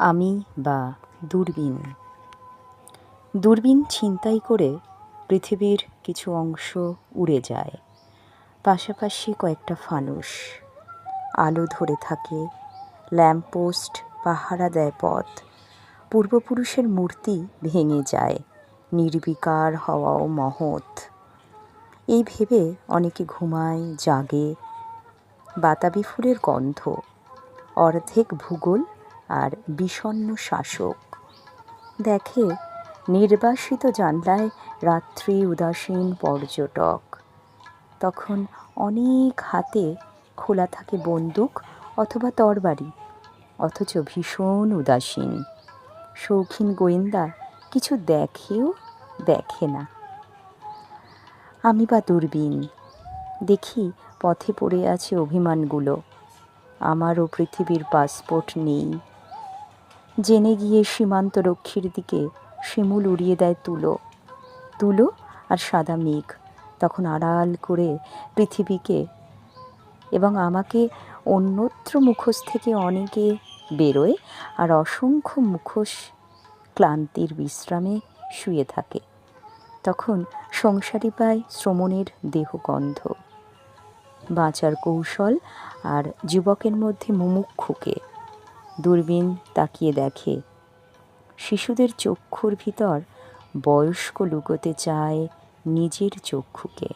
আমি বা দূরবীন। দূরবীন ছিনতাই করে পৃথিবীর কিছু অংশ উড়ে যায়। পাশাপাশি কয়েকটা ফানুস আলো ধরে থাকে, ল্যাম্পপোস্ট পাহারা দেয় পথ। পূর্বপুরুষের মূর্তি ভেঙে যায়, নির্বিকার হওয়াও মহৎ। এই ভেবে অনেকে ঘুমায়, জাগে। বাতাবি ফুলের গন্ধ, অর্ধেক ভূগোল আর বিষণ্ণ শাসক। দেখে নির্বাসিত জানলায় রাত্রি উদাসীন পর্যটক। তখন অনেক হাতে খোলা থাকে বন্দুক অথবা তরবারি, অথচ ভীষণ উদাসীন। শৌখিন গোয়েন্দা কিছু দেখেও দেখে না। আমি বা দূরবীন, দেখি পথে পড়ে আছে অভিমানগুলো। আমারও পৃথিবীর পাসপোর্ট নেই। জেনে গিয়ে সীমান্ত রক্ষীর দিকে শিমুল উড়িয়ে দেয় তুলো। তুলো আর সাদা মেঘ। তখন আড়াল করে পৃথিবীকে এবং আমাকে অন্যত্র মুখোশ থেকে অনেকে বেরোয় আর অসংখ্য মুখোশ ক্লান্তির বিশ্রামে শুয়ে থাকে। তখন সংসারী পায় শ্রমণের দেহগন্ধ। বাঁচার কৌশল আর যুবকের মধ্যে মুমুক্ষুকে দূরবীন তাকিয়ে দেখে। শিশুদের চক্ষুর ভিতর বয়স্ক লুকোতে চায় নিজের চক্ষুকে।